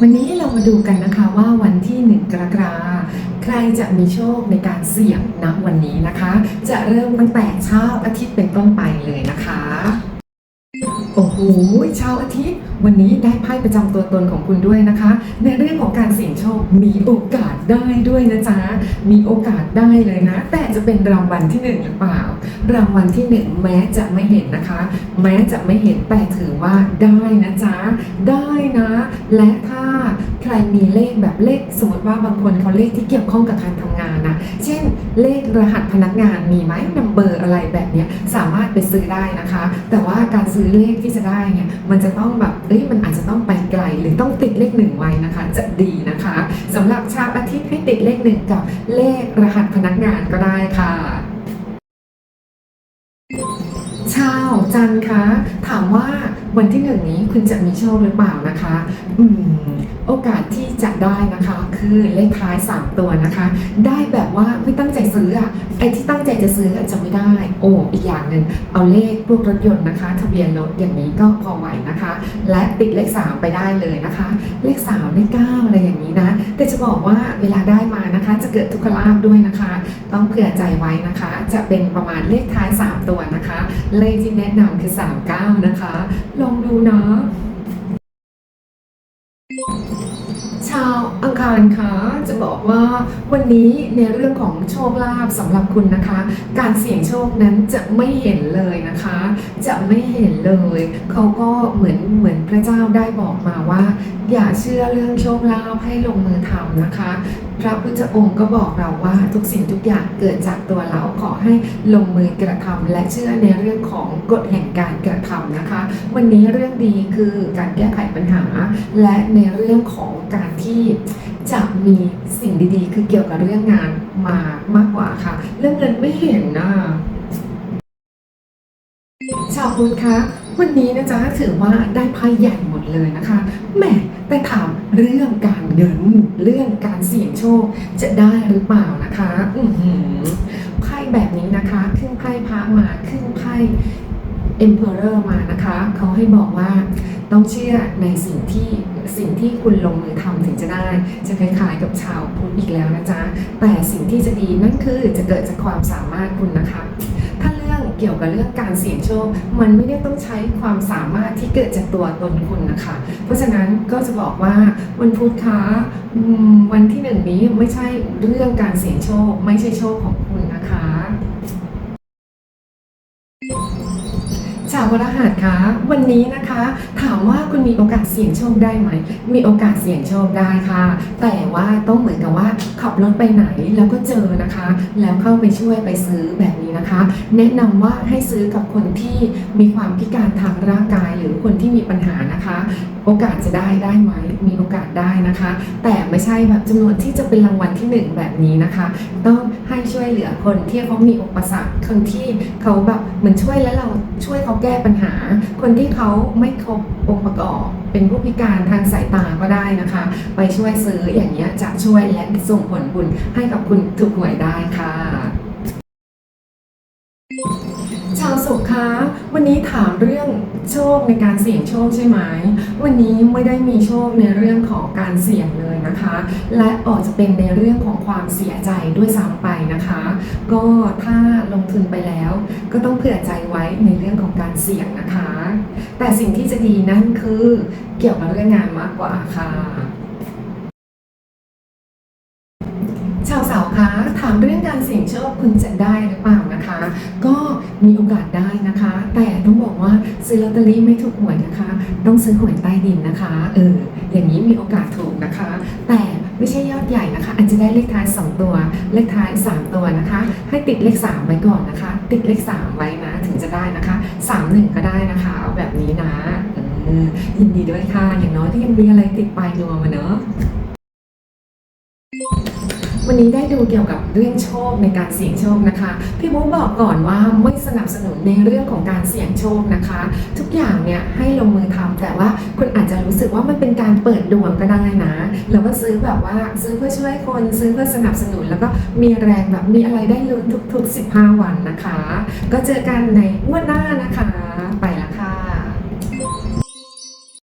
วันนี้เรามาดูกันนะคะว่าวันที่ 1 กรกฎาคมใครจะมีโชคในการเสี่ยงณวันนี้นะคะ จะเริ่มตั้งแต่เช้าอาทิตย์เป็นต้นไปเลยนะคะ โอ้โหช้าอาทิตย์ วันนี้ได้ไพ่ประจำตัวตนของคุณด้วยนะคะ ในเรื่องของการเสี่ยงโชคมีโอกาสได้ด้วยนะจ๊ะมีโอกาสได้เลยนะ แต่จะเป็นรางวัลที่หนึ่งหรือเปล่า รางวัลที่หนึ่งแม้จะไม่เห็นนะคะ แม้จะไม่เห็นแต่ถือว่าได้นะจ๊ะได้นะ และถ้าใครมีเลขแบบเลขสมมติว่าบางคนเขาเลขที่เกี่ยวข้องกับการทำงานนะเช่น เลขรหัสพนักงานมีไหมนัมเบอร์อะไรแบบเนี้ยสามารถไปซื้อได้นะคะ แต่ว่าการซื้อเลขที่จะได้เนี่ยมันจะต้องแบบเอ้ยมันอาจจะต้องไปไกลหรือต้องติดเลขหนึ่งไว้นะคะ จะดีนะคะสำหรับชาวอาทิตย์ให้ติดเลขหนึ่งกับเลขรหัสพนักงานก็ได้ค่ะชาวจันคะ ถามว่าวันที่หนึ่งนี้คุณจะมีโชคหรือเปล่านะคะ อืม โอกาสที่จะได้นะคะ คือเลขท้าย 3 ตัวนะคะ ได้แบบว่าไม่ ซื้ออะไอ้ที่ตั้งใจจะซื้อจะไม่ได้ โอ้อีกอย่างหนึ่งเอาเลขพวกรถยนต์นะคะทะเบียนรถอย่างนี้ก็พอไหวนะคะ และติดเลข 3 ไปได้เลยนะคะ เลข3เลข9อะไรอย่างนี้นะ แต่จะบอกว่าเวลาได้มานะคะ จะเกิดทุกขลาภด้วยนะคะ ต้องเผื่อใจไว้นะคะ จะเป็นประมาณเลขท้าย 3 ตัวนะคะ เลขที่แนะนำคือ 39 นะคะ ลองดูเนาะ อังคารคะจะบอกว่าวันนี้ในเรื่องของโชคลาภสำหรับคุณนะคะ การเสี่ยงโชคนั้นจะไม่เห็นเลยนะคะ จะไม่เห็นเลยเขาก็เหมือนเหมือนพระเจ้าได้บอกมาว่า อย่าเชื่อเรื่องโชคลาภให้ลงมือทำนะคะ พระพุทธองค์ก็บอกเราว่าทุกสิ่งทุกอย่างเกิดจากตัวเราขอให้ลงมือกระทำและเชื่อในเรื่องของกฎแห่งการกระทำนะคะ วันนี้เรื่องดีคือการแก้ไขปัญหา และในเรื่องของการที่จะมีสิ่งดีๆ คือเกี่ยวกับเรื่องงานมามากกว่าค่ะ เรื่องเงินไม่เห็นนะชาวพุทธคะ วันนี้นะจ๊ะถือว่าได้ไพ่ใหญ่หมดเลยนะคะแหมแต่ถามเรื่องการเงินเรื่องการเสี่ยงโชคจะได้หรือเปล่านะคะอืไพ่แบบนี้นะคะขึ้นไพ่พระมาขึ้นไพ่ Emperor มานะคะเขาให้บอกว่าต้องเชื่อในสิ่งที่สิ่งที่คุณลงมือทำถึงจะได้ จะคล้ายๆกับชาวพุทธอีกแล้วนะจ๊ะ แต่สิ่งที่จะดีนั่นคือจะเกิดจากความสามารถคุณนะคะ เกี่ยวกับเรื่องการเสี่ยงโชค มันไม่ได้ต้องใช้ความสามารถที่เกิดจากตัวตนคุณนะคะ เพราะฉะนั้นก็จะบอกว่าวันพุธคะวันที่หนึ่งนี้ไม่ใช่เรื่องการเสี่ยงโชค ไม่ใช่โชคของคุณนะคะชาวพฤหัสคะวันนี้นะคะามว่าคุณมีโอกาสเสี่ยงโชคได้ไหม มีโอกาสเสี่ยงโชคได้ค่ะ แต่ว่าต้องเหมือนกับว่าขับรถไปไหนแล้วก็เจอนะคะ แล้วเข้าไปช่วยไปซื้อแบบนี้นะคะ แนะนำว่าให้ซื้อกับคนที่มีความพิการทางร่างกายหรือคนที่มีปัญหานะคะ โอกาสจะได้ได้ไหมมีโอกาสได้นะคะ แต่ไม่ใช่แบบจำนวนที่จะเป็นรางวัลที่หนึ่งแบบนี้นะคะ ต้องให้ช่วยเหลือคนที่เขามีอุปสรรคคนที่เขาแบบเหมือนช่วยแล้วเราช่วยเขาแก้ปัญหา คนที่เขาไม่ครบองค์ประกอบ เป็นผู้พิการทางสายตาก็ได้นะคะ ไปช่วยซื้ออย่างเงี้ยจะช่วยและส่งผลบุญให้กับคุณถูกหวยได้ค่ะ ชาวสุขคะวันนี้ถามเรื่องโชคในการเสี่ยงโชคใช่ไหม วันนี้ไม่ได้มีโชคในเรื่องของการเสี่ยงเลยนะคะ และออกจะเป็นในเรื่องของความเสียใจด้วยซ้ำไปนะคะ ก็ถ้าลงทุนไปแล้ว ก็ต้องเผื่อใจไว้ในเรื่องของการเสี่ยงนะคะ แต่สิ่งที่จะดีนั่นคือเกี่ยวกับเรื่องงานมากกว่าค่ะ ชาวสาวคะถามเรื่องการเสี่ยงโชคคุณจะได้หรือเปล่านะคะ ก็มีโอกาสได้นะคะ แต่ต้องบอกว่าซื้อลอตเตอรี่ไม่ถูกหวยนะคะ ต้องซื้อหวยใต้ดินนะคะเอออย่างนี้มีโอกาสถูกนะคะ แต่ไม่ใช่ยอดใหญ่นะคะ อาจจะได้เลขท้าย 2 ตัว เลขท้าย 3 ตัวนะคะ ให้ติดเลข 3 ไว้ก่อนนะคะ ติดเลข 3 ไว้นะ ถึงจะได้นะคะ 3 1 ก็ได้นะคะเอาแบบนี้นะยินดีด้วยค่ะ อย่างน้อยก็ยังมีอะไรติดปลายนวมมาเนอะ วันนี้ได้ดูเกี่ยวกับเรื่องโชคในการเสี่ยงโชคนะคะ พี่บุ๊บอกก่อนว่าไม่สนับสนุนในเรื่องของการเสี่ยงโชคนะคะ ทุกอย่างเนี่ยให้ลงมือทำแต่ว่าคุณอาจจะรู้สึกว่ามันเป็นการเปิดดวงก็ได้นะแล้วก็ซื้อแบบว่าซื้อเพื่อช่วยคนซื้อเพื่อสนับสนุน แล้วก็มีแรงแบบมีอะไรได้ลุ้นทุก ๆ 15 วันนะคะ ก็เจอกันในงวดหน้านะคะไป